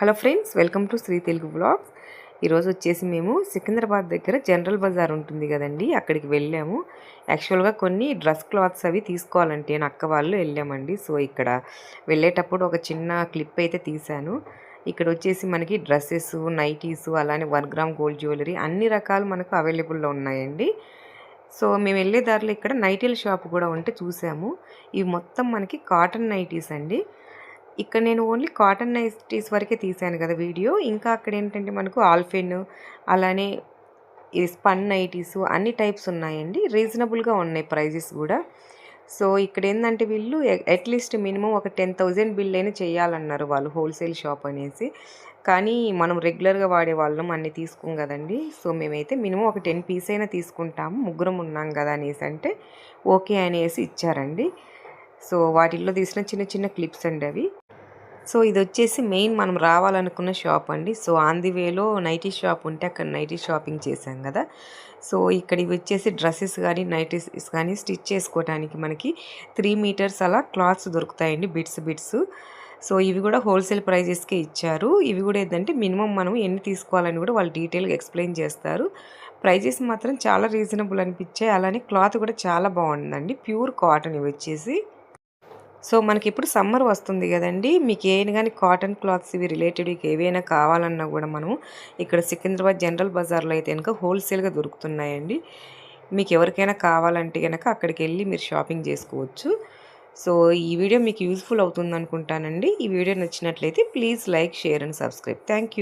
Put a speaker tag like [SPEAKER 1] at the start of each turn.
[SPEAKER 1] Hello friends welcome to Sri Telugu blogs ఈరోజు వచ్చేసి మేము సికింద్రాబాద్ దగ్గర జనరల్ బజార్ ఉంటుంది కదండి అక్కడికి వెళ్ళాము. యాక్చువల్గా కొన్ని డ్రెస్ క్లాత్స్ అవి తీసుకోవాలంటే నేను అక్క వాళ్ళు వెళ్ళామండి. సో ఇక్కడ వెళ్ళేటప్పుడు ఒక చిన్న క్లిప్ అయితే తీశాను. ఇక్కడ వచ్చేసి మనకి డ్రెస్సెస్ నైటీస్ అలానే వన్ గ్రామ్ గోల్డ్ జ్యువెలరీ అన్ని రకాలు మనకు అవైలబుల్లో ఉన్నాయండి. సో మేము వెళ్ళే దారిలో ఇక్కడ నైటీల షాప్ కూడా ఉంటే చూసాము. ఇవి మొత్తం మనకి కాటన్ నైటీస్ అండి. ఇక్కడ నేను ఓన్లీ కాటన్ నైటీస్ వరకే తీసాను కదా వీడియో. ఇంకా అక్కడ ఏంటంటే మనకు ఆల్ఫెన్ అలానే ఈ స్పన్ నైటీస్ అన్ని టైప్స్ ఉన్నాయండి. రీజనబుల్గా ఉన్నాయి ప్రైజెస్ కూడా. సో ఇక్కడ ఏంటంటే వీళ్ళు అట్లీస్ట్ మినిమం ఒక టెన్ థౌజండ్ బిల్ అయినా చేయాలన్నారు వాళ్ళు హోల్సేల్ షాప్ అనేసి. కానీ మనం రెగ్యులర్గా వాడే వాళ్ళం అన్నీ తీసుకోం కదండి. సో మేమైతే మినిమం ఒక టెన్ పీస్ అయినా తీసుకుంటాము. ముగ్గురం ఉన్నాం కదా అనేసి అంటే ఓకే అనేసి ఇచ్చారండి. సో వాటిల్లో తీసిన చిన్న చిన్న క్లిప్స్ అండి అవి. సో ఇది వచ్చేసి మెయిన్ మనం రావాలనుకున్న షాప్ అండి. సో ఆన్ ది వేలో నైటీ షాప్ ఉంటే అక్కడ నైటీ షాపింగ్ చేశాం కదా. సో ఇక్కడ ఇవి వచ్చేసి డ్రెస్సెస్ కానీ నైటీస్ కానీ స్టిచ్ చేసుకోవడానికి మనకి త్రీ మీటర్స్ అలా క్లాత్స్ దొరుకుతాయండి బిట్స్ బిట్స్. సో ఇవి కూడా హోల్సేల్ ప్రైజెస్కే ఇచ్చారు. ఇవి కూడా ఏంటంటే మినిమం మనం ఎన్ని తీసుకోవాలని కూడా వాళ్ళు డీటెయిల్గా ఎక్స్ప్లెయిన్ చేస్తారు. ప్రైజెస్ మాత్రం చాలా రీజనబుల్ అనిపించాయి. అలానే క్లాత్ కూడా చాలా బాగుందండి. ప్యూర్ కాటన్ ఇవి వచ్చేసి. సో మనకి ఇప్పుడు సమ్మర్ వస్తుంది కదండి. మీకు ఏమైనా కానీ కాటన్ క్లాత్స్ ఇవి రిలేటెడ్ ఏవైనా కావాలన్నా కూడా మనం ఇక్కడ సికింద్రాబాద్ జనరల్ బజార్లో అయితే కనుక హోల్సేల్గా దొరుకుతున్నాయండి. మీకు ఎవరికైనా కావాలంటే కనుక అక్కడికి వెళ్ళి మీరు షాపింగ్ చేసుకోవచ్చు. సో ఈ వీడియో మీకు యూస్ఫుల్ అవుతుంది అనుకుంటానండి ఈ వీడియో నచ్చినట్లయితే please like share and subscribe. Thank